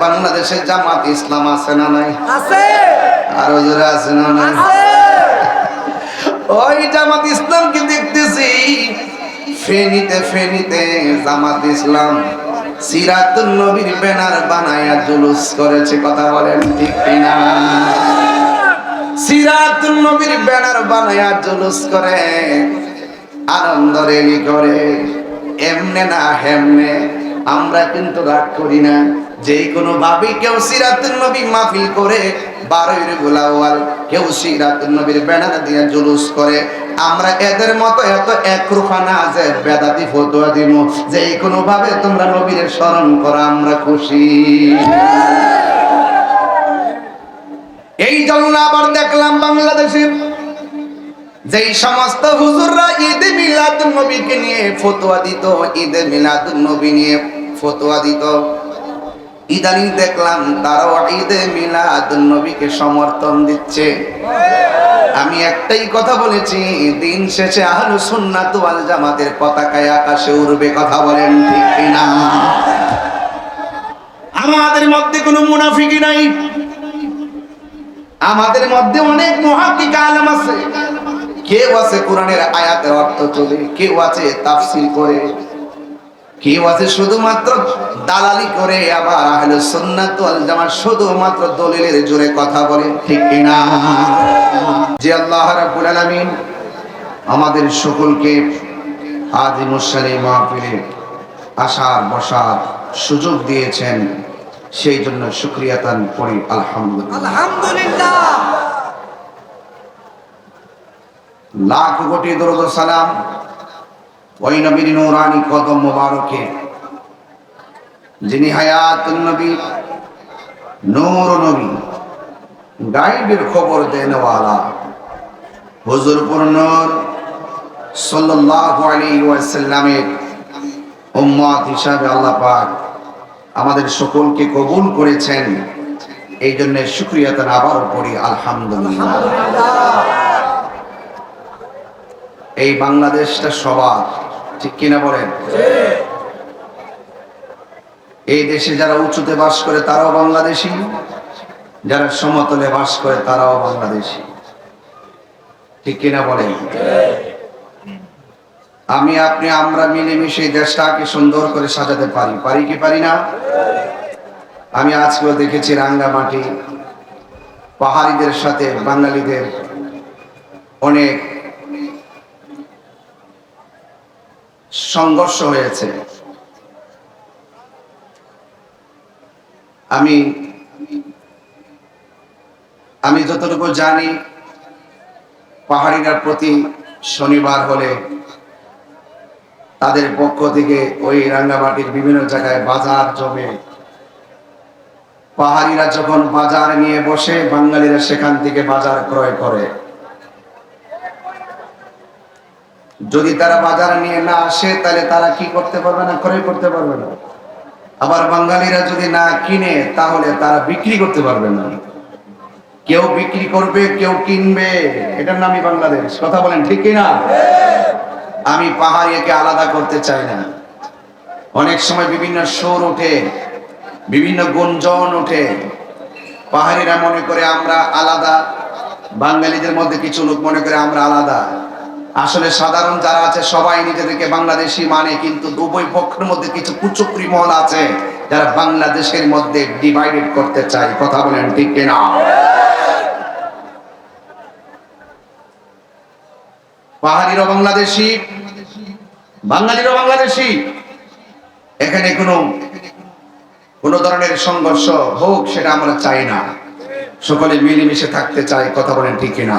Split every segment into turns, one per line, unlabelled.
বাংলাদেশে জামাত ইসলাম আছে না নাই?
আছে।
আর ওজোরে আছে না নাই?
আছে।
ওই জামাত ইসলামকে দেখতেছি ফেনীতে ফেনীতে জামাত ইসলাম সিরাতুল নবীর ব্যানার বানায়া জুলুস করেছে কথা বলেন ঠিক কিনা? সিরাতুল নবীর ব্যানার বানায়া জুলুস করে আনন্দ রেলি করে। এমনে না হেমনে আমরা কিন্তু রাগ করি না। যে কোনো ভাবে কেউ সিরাতুল নবী মাহফিল করে, বারোই গোলাওয়াল কেউ সিরাতুল নবীর ব্যানার দিয়ে জুলুস করে। আমরা এদের মতো এত একরূপা না যে বেদাতি ফতোয়া দিব যে কোনো ভাবে তোমরা নবীর স্মরণ করো, আমরা খুশি। এই জন্য আবার দেখলাম বাংলাদেশে যেই সমস্ত হুজুররা ঈদে মিলাদ নবীকে নিয়ে ফতোয়া দিত, ঈদে মিলাদ নবী নিয়ে ফতোয়া দিত। ইদানিং দেখলাম তারাও ঈদে মিলাদ নবীকে সমর্থন দিচ্ছে। আমি একটাই কথা বলেছি, দিন শেষে আহলু সুন্নাত ওয়াল জামাতের পতাকায় আকাশে উড়বে কথা বলেন ঠিক কিনা? আমাদের মধ্যে কোনো মুনাফিকি নাই। আমাদের মধ্যে অনেক মহাকিক আলম আছে। কেউ আছে কোরআনের আয়াতের অর্থ চলে, কেউ আছে তাফসিল করে। কেউ আছে শুধুমাত্র দালালি করে আবার আহলে সুন্নাত ওয়াল জামাত শুধুমাত্র দলিলের জোরে কথা বলে ঠিক কিনা? যে আল্লাহ রাব্বুল আলামিন আমাদের সকলকে আদি মুসালি মাহফিলে আসার বসার সুযোগ দিয়েছেন সেই জন্য শুক্রিয়া তান করি আলহামদুলিল্লাহ।
আলহামদুলিল্লাহ।
লাখ কোটি দরুদ সালাম ওই নবীর নূরানি কদম মোবারকে। যিনি হায়াত নবী নূর নবী গাইবের খবর দেনওয়ালা হুজুরপুর নূর সাল্লাল্লাহু আলাইহি ওয়াসাল্লামের উম্মত হিসাবে আল্লাহ পাক আমাদের সকলকে কবুল করেছেন। এই জন্য শুক্রিয়া তার আবারও পড়ি আলহামদুলিল্লাহ। এই বাংলাদেশটা সবার ঠিক কিনা বলেন? এই দেশে যারা উঁচুতে বাস করে, তারাও বাংলাদেশি? যারা সমতলে বাস করে, তারাও বাংলাদেশি। ঠিক কিনা বলেন? আমি, আপনি, আমরা মিলেমিশে দেশটাকে সুন্দর করে সাজাতে পারি। পারি কি পারি না? আমি আজকেও দেখেছি রাঙ্গামাটি পাহাড়িদের সাথে বাঙালিদের অনেক সংঘর্ষ হয়েছে। আমি আমি যতটুকু জানি পাহাড়িরার প্রতি শনিবার হলে তাদের পক্ষ থেকে ওই রাঙ্গামাটির বিভিন্ন জায়গায় বাজার জমে। পাহাড়িরা যখন বাজার নিয়ে বসে, বাঙালিরা সেখান থেকে বাজার ক্রয় করে। যদি তারা বাজার নিয়ে না আসে, তাহলে তারা কি করতে পারবে না? ক্রয় করতে পারবে না। আবার বাঙালিরা যদি না কিনে, তাহলে তারা বিক্রি করতে পারবে না। কেউ বিক্রি করবে, কেউ কিনবে। এটার নামই বাংলাদেশ। কথা বলেন ঠিক কিনা? আমি পাহাড়িয়াকে আলাদা করতে চাই না। অনেক সময় বিভিন্ন সুর ওঠে, বিভিন্ন গুঞ্জন ওঠে। পাহাড়িরা মনে করে আমরা আলাদা, বাঙালিদের মধ্যে কিছু লোক মনে করে আমরা আলাদা। আসলে সাধারণ যারা আছে, সবাই নিজেদেরকে বাংলাদেশি মানে কিন্তু উভয় পক্ষের মধ্যে কিছু কুচক্রি মহল আছে যারা বাংলাদেশের মধ্যে ডিভাইডেড করতে চায়। কথা বলেন ঠিক কিনা? পাহাড়িরও বাংলাদেশি, বাঙালিরও বাংলাদেশি। এখানে কোনো, কোন ধরনের সংঘর্ষ হোক, সেটা আমরা চাই না। সকলে মিলেমিশে থাকতে চাই, কথা বলেন ঠিক কিনা?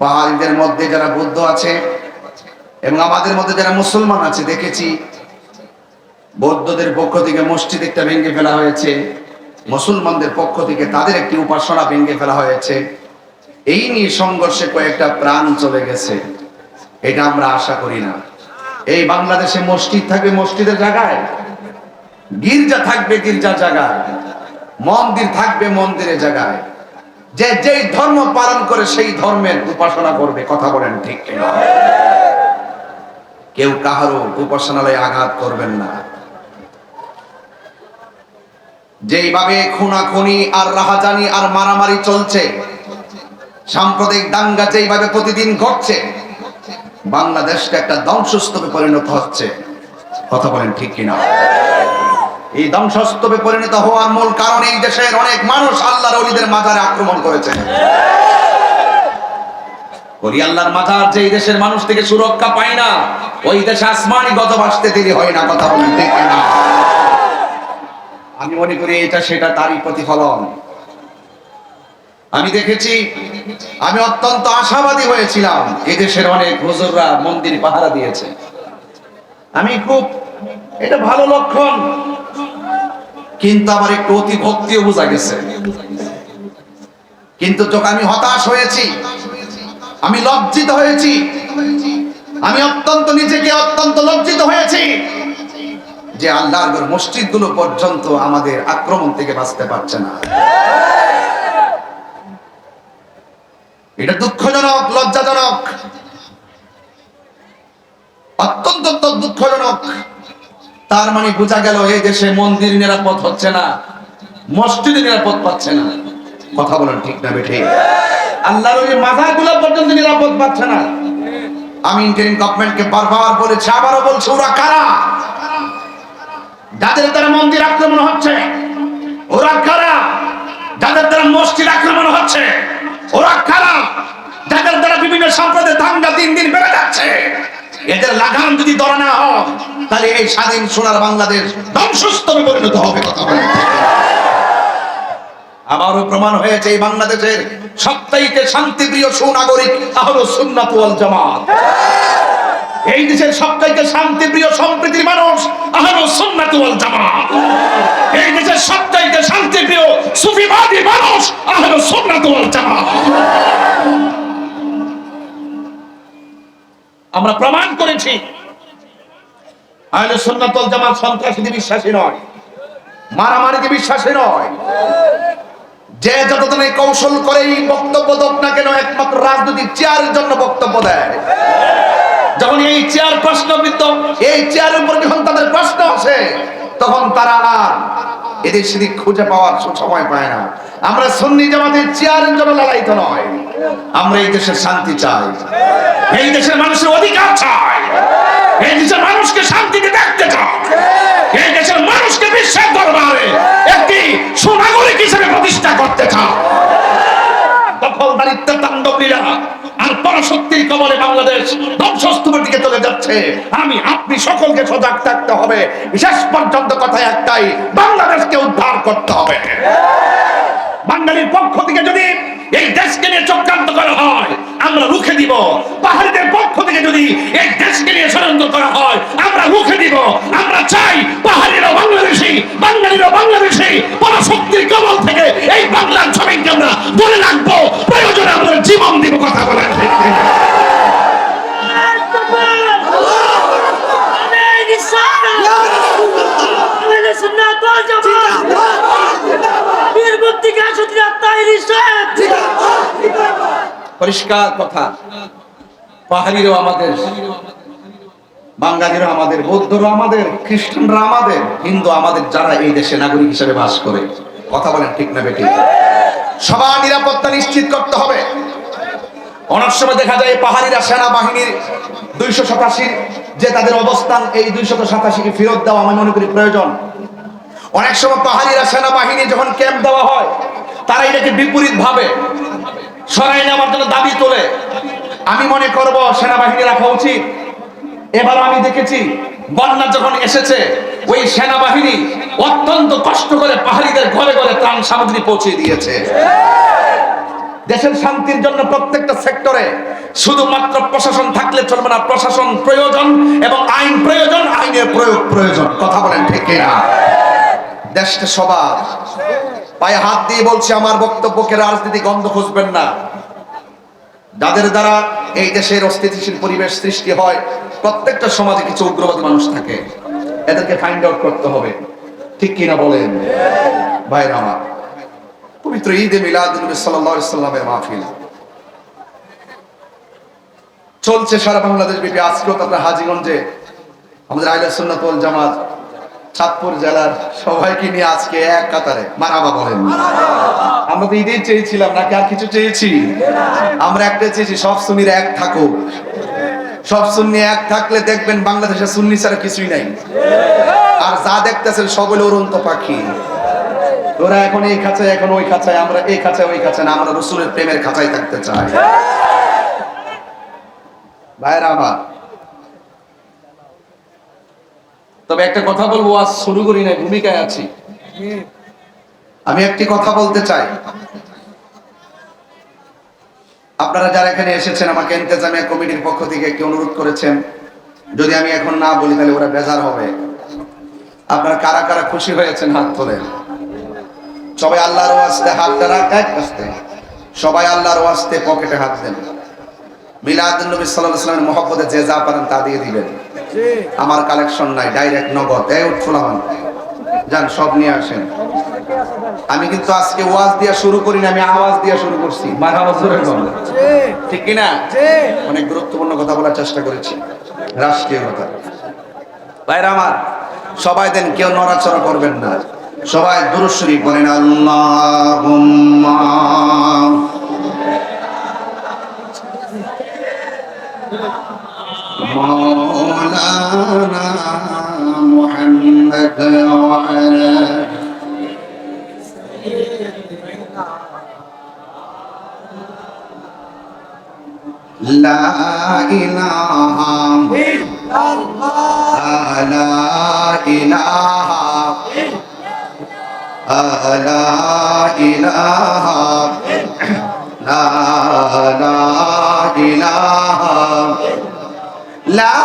পাহাড়িদের মধ্যে যারা বৌদ্ধ আছে এবং আমাদের মধ্যে যারা মুসলমান আছে, দেখেছি বৌদ্ধদের পক্ষ থেকে মসজিদ একটা ভেঙে ফেলা হয়েছে, মুসলমানদের পক্ষ থেকে তাদের একটি উপাসনা ভেঙে ফেলা হয়েছে। এই নিয়ে সংঘর্ষে কয়েকটা প্রাণ চলে গেছে। এটা আমরা আশা করি না। এই বাংলাদেশে মসজিদ থাকবে মসজিদের জায়গায়, গির্জা থাকবে গির্জা জায়গায়, মন্দির থাকবে মন্দিরের জায়গায়। যে যেই ধর্ম পালন করে সেই ধর্মের উপাসনা করবে, কথা বলেন ঠিক কেউ কাহারও উপাসনালয়ে আঘাত করবেন না। যেইভাবে খুনাখুনি আর রাহাজানি আর মারামারি চলছে, সাম্প্রদায়িক দাঙ্গা যেইভাবে প্রতিদিন ঘটছে বাংলাদেশটা একটা ধ্বংসস্তূপে পরিণত হচ্ছে। কথা বলেন ঠিক কিনা? এই ধ্বংসস্তূপে পরিণত হওয়ার মূল কারণ এই দেশের অনেক মানুষ আল্লাহর অলিদের মাজারে আক্রমণ করেছে। আল্লাহর মাজার যে দেশের মানুষ থেকে সুরক্ষা পায় না, ওই দেশে আসমানি গত আসতে দেরি হয় না, কথা ঠিক কিনা? আমি মনে করি এটা সেটা তারই প্রতিফলন। আমি দেখেছি, আমি অত্যন্ত আশাবাদী হয়েছিলাম এদেশের অনেক হুজুররা মন্দির পাহারা দিয়েছে। আমি খুব, এটা ভালো লক্ষণ কিন্তু আমার একটু অতি ভক্তিও বোঝা গেছে। কিন্তু আমি হতাশ হয়েছি। আমি লজ্জিত হয়েছি। আমি অত্যন্ত নিজেকে অত্যন্ত লজ্জিত হয়েছি যে আল্লাহর মসজিদগুলো পর্যন্ত আমাদের আক্রমণ থেকে বাঁচতে পারছে না। এটা দুঃখজনক, লজ্জাজনক অত্যন্ত দুঃখজনক। তার মানে বোঝা গেল এই দেশে মন্দির নিরাপদ হচ্ছে না, মসজিদ নিরাপদ পাচ্ছে না। কথা বলেন ঠিক না বেঠে। আল্লাহর ওই মাথাগুলো পর্যন্ত নিরাপদ পাচ্ছে না। আমি ইন্টারিম গভর্নমেন্টকে বারবার বলেছি, আবারও বলছি, ওরা কারা? যাদের দ্বারা মন্দির আক্রমণ হচ্ছে, ওরা কারা? যাদের দ্বারা মসজিদ আক্রমণ হচ্ছে, ওরা কারা? যাদের দ্বারা বিভিন্ন সম্প্রদায়ের দাঙ্গা দিন দিন বেড়ে যাচ্ছে এদের লাগাম যদি ধরা না হয়, তাহলে এই স্বাধীন সোনার বাংলাদেশ ধ্বংসস্তরে পরিণত হবে কথা আবারও প্রমাণ হয়েছে এই বাংলাদেশের সবচাইতে শান্তিপ্রিয় সুনাগরিক আহলো সুন্নাত ওয়াল জামাত। এই দেশের সবচাইতে শান্তিপ্রিয় সম্প্রীতির মানুষ আহলো সুন্নাত ওয়াল জামাত। এই দেশের সবচাইতে শান্তিপ্রিয় সুফিবাদী মানুষ আহলো সুন্নাত ওয়াল জামাত। আমরা প্রমাণ করেছি। বিশ্বাসী নয়, মারামারিতে বিশ্বাসী নয়। যে যতদিন এই কৌশল করেই বক্তব্য দোক না কেন একমাত্র রাজনৈতিক চেয়ারের জন্য বক্তব্য দেয়। যখন এই চেয়ার প্রশ্নবিদ্ধ, এই চেয়ারের উপর যখন তাদের প্রশ্ন আসে, তখন তারা আর এদিক সেদিক খুঁজে পাওয়ার সময় পায় না। আমরা সন্নি জামাতের চেয়ারের জন্য লড়াইতে নয়। আমরা এই দেশের শান্তি চাই। এই দেশের মানুষের অধিকার চাই। এই দেশের মানুষকে শান্তিতে দেখতে চাই। এই দেশের মানুষকে বিশ্বের দরবারে একটি সুনাগরিক হিসেবে প্রতিষ্ঠা করতে চাই। বাঙালির পক্ষ থেকে যদি এই দেশকে করা হয় আমরা রুখে দিব। পাহাড়িদের পক্ষ থেকে যদি এই দেশকে নিয়ে ষড়যন্ত্র করা হয় আমরা রুখে দিব। আমরা চাই পাহাড়িরা বাংলাদেশি বাঙালিরা বাংলাদেশি পরাশক্তির কবল থেকে এই বাংলার জমিনকে আমরা ধরে রাখব। প্রয়োজনে আমরা জীবন দিব কথা বলেন ঠিক ঠিক। পরিষ্কার কথা। পাহাড়িরও আমাদের বাঙালিরও আমাদের বৌদ্ধরা আমাদের খ্রিস্টানরা আমাদের হিন্দু আমাদের যারা এই দেশে নাগরিক হিসেবে বাস করে। কথা বলেন ঠিক না বেটি সবার নিরাপত্তা নিশ্চিত করতে হবে। অনেক সময় দেখা যায় পাহাড়িরা সেনাবাহিনীর দুইশো সাতাশির যে তাদের অবস্থান এই দুইশত সাতাশিকে ফেরত দেওয়া আমি মনে করি প্রয়োজন। অনেক সময় পাহাড়িরা সেনাবাহিনী যখন ক্যাম্প দেওয়া হয় তারা এটাকে বিপরীত ভাবে সরাই নেওয়ার জন্য দাবি তোলে। আমি মনে করব সেনাবাহিনী রাখা উচিত। এবার আমি দেখেছি, বন্যা যখন এসেছে, ওই সেনাবাহিনী অত্যন্ত কষ্ট করে পাহাড়িদের ঘরে ঘরে ত্রাণ সামগ্রী পৌঁছে দিয়েছে। দেশের শান্তির জন্য প্রত্যেকটা সেক্টরে শুধুমাত্র প্রশাসন থাকলে চলবে না, প্রশাসন প্রয়োজন এবং আইন প্রয়োজন, আইনের প্রয়োগ প্রয়োজন। কথা বলেন ঠিক না দেশটা সবার। পায়ে হাত দিয়ে বলছি, আমার বক্তব্যকে রাজনীতি গন্ধ খুঁজবেন না। যাদের দ্বারা এই দেশের অস্থিতিশীল পরিবেশ সৃষ্টি হয়, প্রত্যেকটা সমাজে কিছু উগ্রবাদী মানুষ থাকে। এদেরকে ফাইন্ড আউট করতে হবে। ঠিক কিনা বলেন? ভাইরা আমার, পবিত্র ঈদে মিলাদ সাল্লামের মাহফিল। চলছে সারা বাংলাদেশ ব্যাপী। আজকেও তো আপনার হাজিগঞ্জে আমাদের আইলা সুন্নাত ওয়াল জামাত চাঁদপুর জেলার সবাইকে নিয়ে আজকে এক কাতারে মারাবা বলেন আমরা তো ঈদের চেয়েছিলাম নাকি আর কিছু চেয়েছি? আমরা একটা চেয়েছি, সব সুন্নির এক থাকুক। সব সুন্নি এক থাকলে দেখবেন বাংলাদেশে সুন্নি ছাড়া কিছুই নাই। আর যা দেখতেছেন সব অরন্ত পাখি। ওরা এখন এই খাঁচায়, এখন ওই খাঁচায়, আমরা এই খাঁচায়, ওই খাঁচায় না, আমরা রসুলের প্রেমের খাঁচায় থাকতে চাই। ভাইরা আমার তবে একটা কথা বলব, আজ শুরু করি না ভূমিকায় আছি। আমি একটি কথা বলতে চাই। আপনারা যারা এখানে এসেছেন, আমাকে ইন্তেজামিয়া কমিটির পক্ষ থেকে একটি অনুরোধ করেছেন। যদি আমি এখন না বলি, তাহলে ওরা বেজার হবে। আপনারা কারা কারা খুশি হয়েছেন হাত তোলেন সবাই আল্লাহর ওয়াস্তে হাতটা রাখ আস্তে সবাই আল্লাহর ওয়াস্তে পকেটে হাত দেন। মিলাদ নবী সাল্লাল্লাহু আলাইহি মহব্বতে যে যা পারেন তা দিয়ে দিবেন। আমার কালেকশন নাই ডাইরেক্ট নগদ। এই যান সব নিয়ে আসেন। আমি কিন্তু আজকে ওয়াজ দিয়া শুরু করি না আমি আওয়াজ দিয়া শুরু করছি। ঠিক কি না অনেক গুরুত্বপূর্ণ কথা বলার চেষ্টা করেছি। রাষ্ট্রীয় কথা। ভাইরা আমার সবাই দেন কেউ নড়াচড়া করবেন না। সবাই দুরুশ্বরী বলেন আল্লাহুম্মা مولانا محمد وعلى لا إله لا إله لا إله لا لا إله لا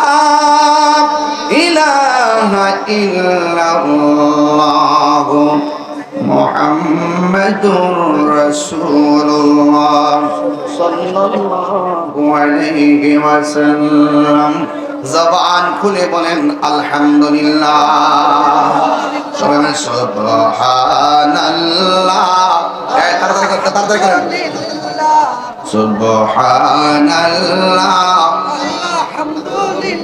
إله إلا الله محمد رسول الله صلى الله عليه وسلم জবান খুলে বলেন আলহামদুলিল্লাহ সবাই বলেন সুবহানাল্লাহ এই তাড়াতাড়ি করতে তাড়াতাড়ি করেন সুবহানাল্লাহ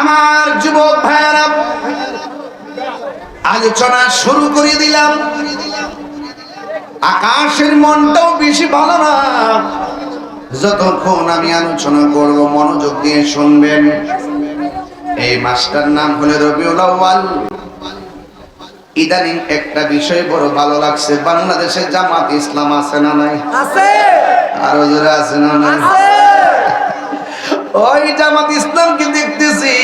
আমার যুবক ভাইরা আলোচনা শুরু করে দিলাম। আকাশের মনটাও বেশি ভালো না। যতক্ষণ আমি আলোচনা করব, মনোযোগ দিয়ে শুনবেন। এই মাস্টার নাম হলে রবিউল আউয়াল। ইদানিং একটা বিষয় বড় ভালো লাগছে। বাংলাদেশে জামাত ইসলাম আছে না নাই?
আছে।
আরও জোরে আছে না নাই?
আছে।
ওই জামাত ইসলামকে দেখতেছি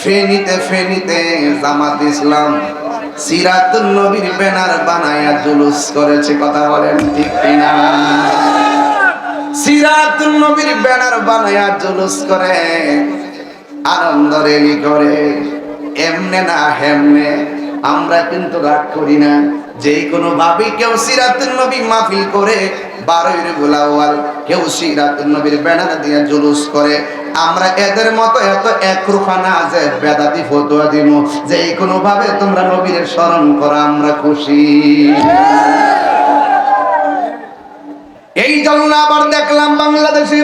ফেনীতে ফেনীতে জামাত ইসলাম সিরাতুল নবীর ব্যানার বানায়া জুলুস করেছে কথা বলেন ঠিক কিনা? সিরাতুল নবীর ব্যানার বানায়া জুলুস করে আনন্দ রেলি করে এমনে না হেমনে আমরা কিন্তু রাগ করি না। যে কোনো ভাবে কেউ সিরাতুল নবী মাহফিল করে, বারোই রবিউল কেউ সিরাতুল নবীর ব্যানার দিয়ে জুলুস করে। আমরা এদের মতো এত একরুখা না যে বেদাতি ফতোয়া দিব। যে কোনো ভাবে তোমরা নবীর স্মরণ করা, আমরা খুশি। এই জন্য আবার দেখলাম বাংলাদেশে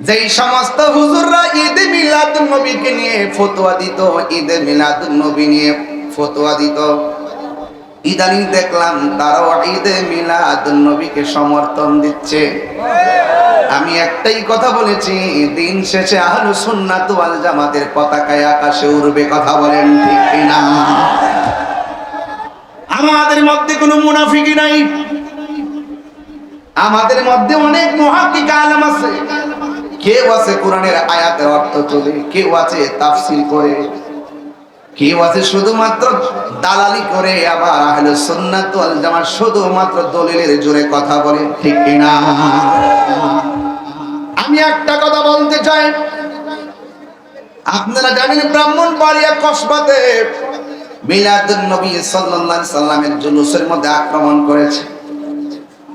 যেই সমস্ত হুজুররা ঈদে মিলাদ নবীকে নিয়ে ফতোয়া দিত, ঈদে মিলাদ নবী নিয়ে। ফতোয়া দিত। ইদানিং দেখলাম তারাও ঈদে মিলাদ নবীকে সমর্থন দিচ্ছে। আমি একটাই কথা বলেছি, দিন শেষে আহলু সুন্নাত ওয়াল জামাতের পতাকায় আকাশে উড়বে কথা বলেন ঠিক কিনা? আমাদের মধ্যে কোনো মুনাফিকি নাই। আমাদের মধ্যে অনেক মহাকিক আলম আছে। কেউ আছে কোরআনের আয়াতের অর্থ চলে, কেউ আছে তাফসিল করে। কেউ আছে শুধুমাত্র দালালি করে, আবার আহলে সুন্নাত ওয়াল শুধুমাত্র দলিলের জোরে কথা বলে, ঠিক কিনা? আমি একটা কথা বলতে চাই। আপনারা জানেন ব্রাহ্মণ বাড়িয়া কসবাতে মিলাদুন নবী সাল্লাল্লাহু সাল্লামের জুলুসের মধ্যে আক্রমণ করেছে।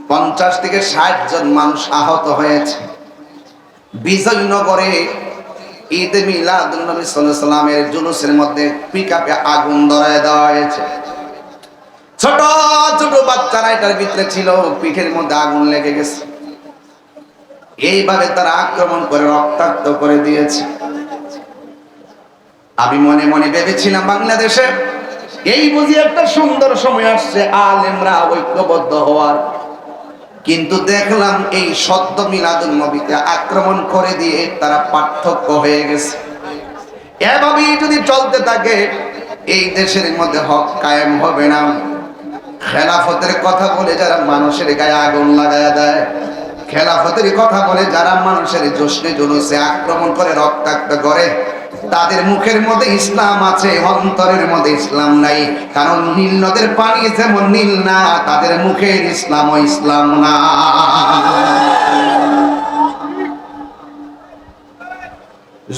পঞ্চাশ থেকে ষাট জন মানুষ আহত হয়েছে। বিজয়নগরে ঈদ মিলাদুন নবী সাল্লাল্লাহু সাল্লামের জুলুসের মধ্যে পিকআপে আগুন ধরায় দেওয়া হয়েছে ছোট ছোট বাচ্চারা এটার ভিতরে ছিল, পিঠের মধ্যে আগুন লেগে গেছে। এইভাবে তারা আক্রমণ করে, রক্তাক্ত করে দিয়েছে। আমি মনে মনে ভেবেছিলাম বাংলাদেশে এই বুঝি একটা সুন্দর সময় আসছে, আলেমরা ঐক্যবদ্ধ হওয়ার। কিন্তু দেখলাম এই সদ্য মিলাদুল নবীতে আক্রমণ করে দিয়ে তারা পার্থক্য হয়ে গেছে। এভাবেই যদি চলতে থাকে, এই দেশের মধ্যে হক কায়েম হবে না। খেলাফতের কথা বলে যারা মানুষের গায়ে আগুন লাগায় দেয়, খেলাফতের কথা বলে যারা মানুষের জোশনে জুলুসে আক্রমণ করে রক্তাক্ত করে তাদের মুখের মধ্যে ইসলাম আছে, অন্তরের মধ্যে ইসলাম নাই। কারণ নীল নদের পানি যেমন নীল না, তাদের মুখের ইসলাম ও ইসলাম না।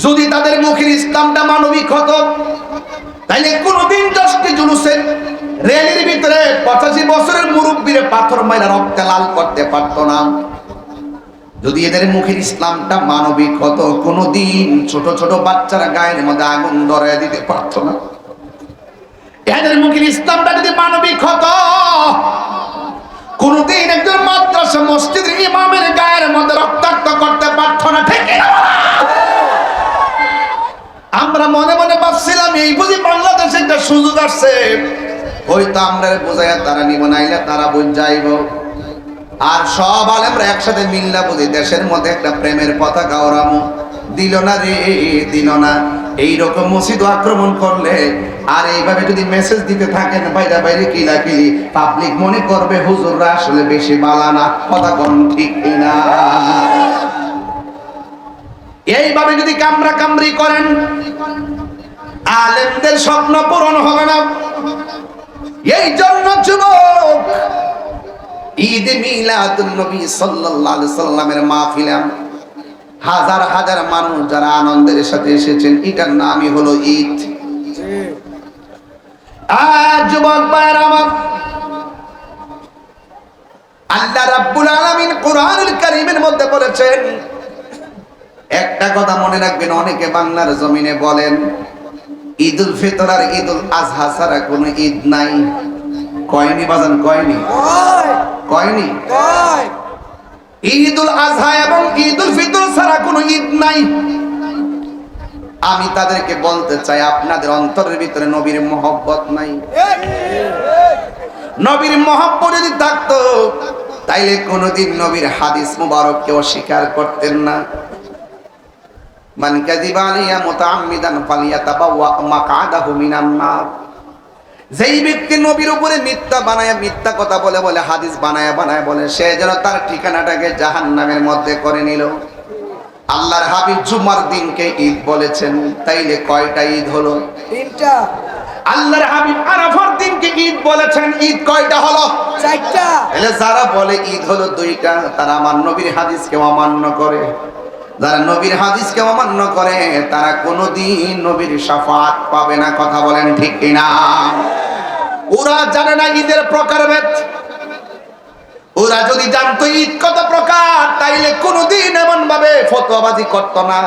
যদি তাদের মুখের ইসলামটা মানবিক হতো, তাইলে কোনদিন দশটি জুলুসের রেলের ভিতরে পঁচাশি বছরের মুরব্বীরে পাথর মাইলা রক্তে লাল করতে পারতো না। যদি এদের মুখের ইসলামটা মানবিক হতো, কোনোদিন ছোট ছোট বাচ্চারা গায়ের মধ্যে আগুন ধরায় দিতে পারতো না। এদের মুখের ইসলামটা যদি মানবিক হতো, কোনোদিন একজন মাদ্রাসা মসজিদের ইমামের গায়ের মধ্যে রক্তাক্ত করতে পারতো না, ঠিক? আমরা মনে মনে ভাবছিলাম, এই বুঝি বাংলাদেশে একটা সুযোগ আসছে। হয়তো আমরা বোঝাইয়া তারা নিব, নাইলে তারা বুঝ যাইব আর সব আলেমরা একসাথে মিল্লা বুঝি। দেশের মধ্যে একটা প্রেমের পতাকা ওরামু দিল না রে, দিল না। এইরকম মসজিদ আক্রমণ করলে আর এইভাবে যদি মেসেজ দিতে থাকেন বাইরে বাইরে কিলা কিলি পাবলিক মনে করবে হুজুররা আসলে বেশি বালানা কথা কোন ঠিক কিনা? এইভাবে যদি কামরা কামড়ি করেন, আলেমদের স্বপ্ন পূরণ হবে না। এই জন্য যুবক ঈদ মিলাদুন নবী সাল্লাল্লাহু আলাইহি সাল্লামের মাহফিলে হাজার হাজার মানুষ যারা আনন্দের সাথে এসেছেন, এটার নামই হলো ঈদ। আর যুবক ভাইয়ের আমার, আল্লাহ রাব্বুল আলামিন কোরআনুল কারীমের মধ্যে বলেছেন, একটা কথা মনে রাখবেন, অনেকে বাংলার জমিনে বলেন, ঈদুল ফিতর আর ঈদুল আজহা ছাড়া কোনো ঈদ নাই। কয়নি বাজান, কয়নি?
কয়?
কয়নি? ঈদুল আজহা এবং ঈদুল ফিতর ছাড়া কোনো ঈদ নাই। আমি তাদেরকে বলতে চাই আপনাদের অন্তরের ভিতরে নবীর মহব্বত নাই। নবীর মহব্বত যদি থাকতো তাইলে কোনোদিন নবীর হাদিস মুবারককে অস্বীকার করতেন না। মান কাযিবা আলাইয়া মুতাআম্মিদান ফালিয়াতাবাওয়া মাকআদাহু মিনান নার। যেই ব্যক্তি নবীর উপরে মিথ্যা বানায় মিথ্যা কথা বলে বলে হাদিস বানায় বানায় বলে সে যেন তার ঠিকানাটাকে জাহান নামের মধ্যে করে নিল। আল্লাহর হাবিব জুমার দিনকে ঈদ বলেছেন তাইলে কয়টা ঈদ হলো?
তিনটা।
আল্লাহর হাবিব আরাফার দিনকে ঈদ বলেছেন ঈদ কয়টা হলো?
চারটা।
এলে যারা বলে ঈদ হলো দুইটা তারা আমার নবীর হাদিসকে অমান্য করে। যারা নবীর হাদিসকে অমান্য করে, তারা কোনোদিন নবীর সাফাত পাবে না, কথা বলেন ঠিক কিনা? ওরা জানে না ঈদের প্রকারভেদ ওরা যদি জানতো ঈদ কত প্রকার, তাইলে কোনোদিন এমন ভাবে ফতোয়াবাজি করতো না,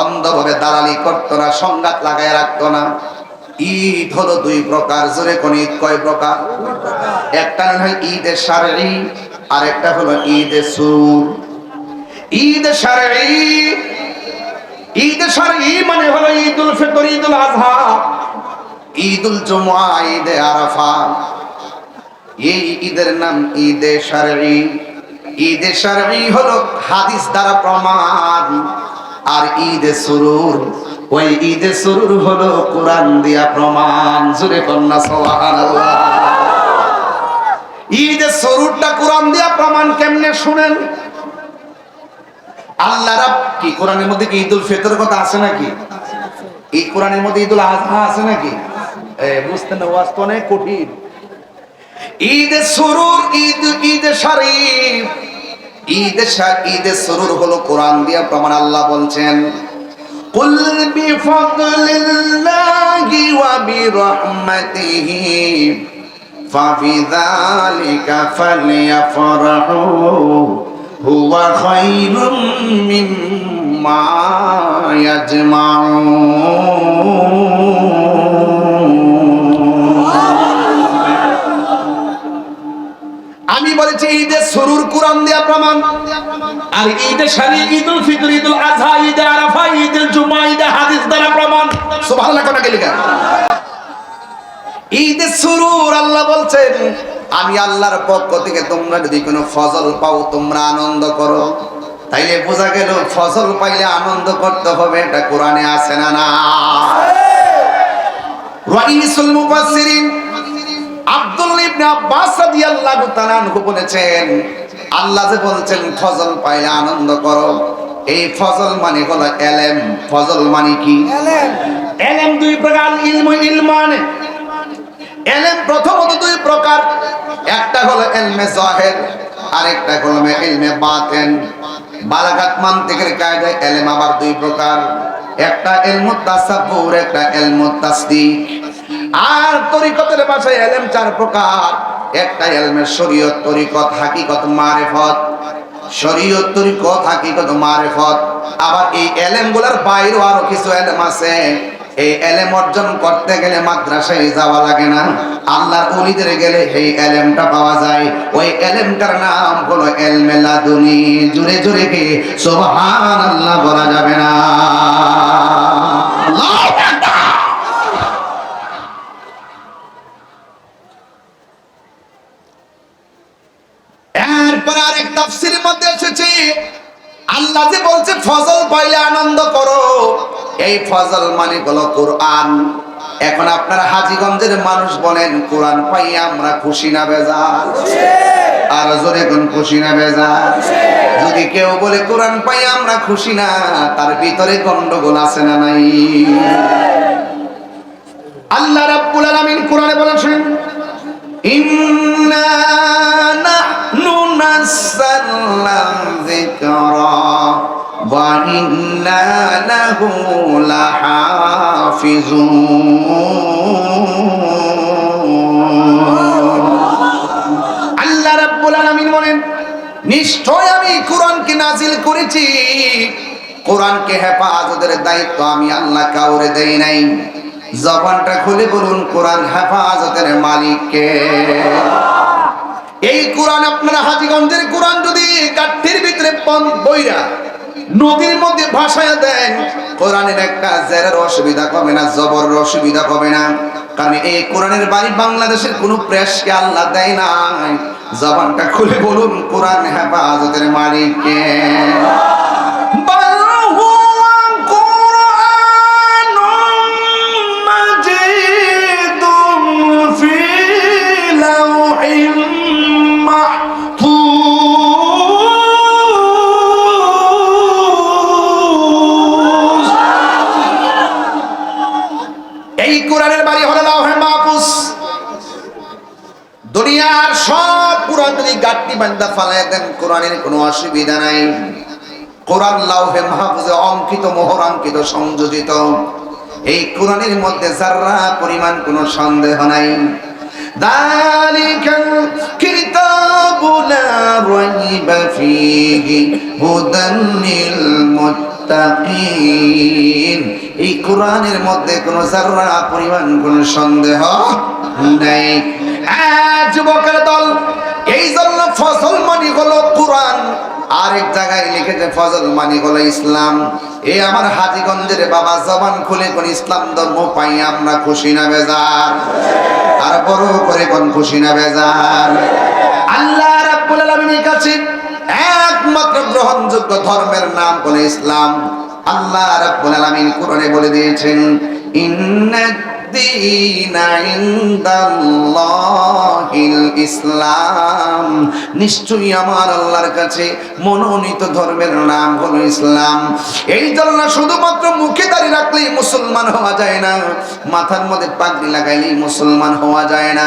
অন্ধভাবে দালালি করতো না, সংঘাত লাগায় রাখতো না। ঈদ হলো দুই প্রকার, জোরে কোন ঈদ কয় প্রকার? একটা হলো ঈদের সারি আর একটা হলো ঈদের সুর। ঈদ শারঈ। ঈদ শারঈ মানে হলো ঈদুল ফিতর, ঈদুল আযহা। ঈদুল জুমআ, ঈদে আরাফা। এই ঈদের নাম ঈদে শারঈ। ঈদে শারঈ হলো হাদিস দ্বারা প্রমাণ। আর ঈদে সুরুর, ওই ঈদে সুরুর হলো কোরআন দিয়া প্রমাণ। জুরে কন্যা, সুবহানাল্লাহ। ঈদে সুরুরটা কোরআন দিয়া প্রমাণ কেমনে শুনেন? আল্লাহ রাব কি কোরআনের মধ্যে কি ঈদুল ফিতর কথা আছে নাকি এই কোরআনের মধ্যে ঈদুল আজহা আছে নাকি এ বুঝতে না ওয়াজ তো অনেক কঠিন ঈদ সুরুর ঈদ ঈদ শরীফ ঈদ শা- ঈদ সুরুর হলো কোরআন দিয়া প্রমাণ আল্লাহ বলছেন قل بفضل الله وبرحمته فبذلك فليفرحوا আমি বলেছি, ঈদের সরুর কুরান দেয়া প্রমাণ। আর ঈদের সারি ঈদ উল ফিতর ঈদ উল আজহা ঈদ আরাফা ঈদ উল জুমা ঈদ হাদিস দ্বারা প্রমাণ। সুবহানাল্লাহ কোনা গেলিকা ঈদের সুরুর আল্লাহ বলছেন আমি আল্লাহর পক্ষ থেকে তোমরা যদি কোনো ফজল পাও, তোমরা আনন্দ করো। তাইলে বোঝা গেল, ফজল পাইলে আনন্দ করতে হবে, এটা কোরআনে আছে না না? রাইসুল মুফাসসিরিন আব্দুল ইবনে আব্বাস রাদিয়াল্লাহু তাআলা বলেছেন, আল্লাহ যে বলছেন, ফজল পাইলে আনন্দ করো। এই ফজল মানে হলো এলেম। ফজল মানে কি?
এলেন
এলেম দুই প্রকার, ইলম ইলমান। এলেম প্রথমত দুই প্রকার। একটা হলো এলমে জাহের, আরেকটা হলো ইলমে বাতেন। বালাগাত মান্তিকের কায়দায় এলেম আবার দুই প্রকার। একটা এলমু তাসাব্বুর একটা এলমু তাসদিক। আর তরিকতের ভাষায় এলেম চার প্রকার। একটা এলমে শরীয়ত, তরিকত, হাকিকত, মারিফত। শরীয়ত, তরিকত, হাকিকত, মারিফত। আবার এই এলেমগুলার বাইরেও আরও কিছু এলেম আছে। এই এলেম অর্জন করতে গেলে মাদ্রাসায় যাওয়া লাগে না। আল্লাহর অলিদের গেলে এই এলেমটা পাওয়া যায়। ওই এলেমটার নাম হলো এলমে লাদুনি। জুড়ে জুড়ে কি? সুবহান আল্লাহ বলা যাবে না। এরপর আরেক তাফসিরের মধ্যে এসেছে আল্লাহ যে বলছে, ফজল পাইলে আনন্দ করো। এই ফজল মানে হলো কোরআন। এখন আপনারা হাজিগঞ্জের মানুষ বলেন, কোরআন পাই আমরা খুশি না বেজার আর জোরে কোন খুশি না বেজার যদি কেউ বলে, কোরআন পাই আমরা খুশি না, তার ভিতরে গন্ডগোল আছে না নাই? আল্লাহ রাব্বুল আলামিন কোরআনে বলেন, শুনুন। إنا نحن نزلنا الذكر وإنا له لحافظون আল্লাহ রাব্বুল আলামিন বলেন নিশ্চয় আমি কোরআনকে নাজিল করেছি কোরআনকে হেফাজতের দায়িত্ব আমি আল্লাহ কাউরে দেই নাই জবানটা খুলে বলুন কোরআন হেফাজতের মালিককে এই কোরআন আপনারা হাজিগঞ্জের কোরআন যদি কাঠির ভিতরে বইরা নদীর মধ্যে ভাসায় দেন, কোরআনের একটা জেরার অসুবিধা হবে না জবর অসুবিধা হবে না। কারণ এই কোরআনের বাড়ি বাংলাদেশের কোন প্রেসকে আল্লাহ দেয় না জবানটা খুলে বলুন, কোরআন হেফাজতের মালিককে। ফালায় দেন, কোরআনের কোনো অসুবিধা নাই। কোরআন লাউহে মাহফুজে অঙ্কিত মোহরাঙ্কিত সংযোজিত। এই কোরআনের মধ্যে যারা পরিমাণ কোনো সন্দেহ নাই। দালিকাল কিতাবু রাইবা ফীহি হুদান মুত্তাকিন। এই কোরআনের মধ্যে কোনো যারা পরিমাণ কোনো সন্দেহ নেই। যুবকের দল এই জন্য ফসল মানি হলো কোরআন। আরেক জায়গায় লিখেছে ফজল মানি হলো ইসলাম। এ আমার হাজিগঞ্জের বাবা জবান খুলে কোন ইসলাম ধর্ম পাই আমরা খুশি না বেজার। আর বড় করে কোন খুশি না বেজার। আল্লাহ রাব্বুল আলামিনের কাছে একমাত্র গ্রহণযোগ্য ধর্মের নাম কোন ইসলাম। আল্লাহ রাব্বুল আলামিন কোরআনে বলে দিয়েছেন ইসলাম। নিশ্চয়ই আমার আল্লাহর কাছে মনোনীত ধর্মের নাম হলো ইসলাম। এই জন্য শুধুমাত্র মুখে দাঁড়িয়ে রাখলেই মুসলমান হওয়া যায় না, মাথার মধ্যে পাগড়ি লাগাইলেই মুসলমান হওয়া যায় না।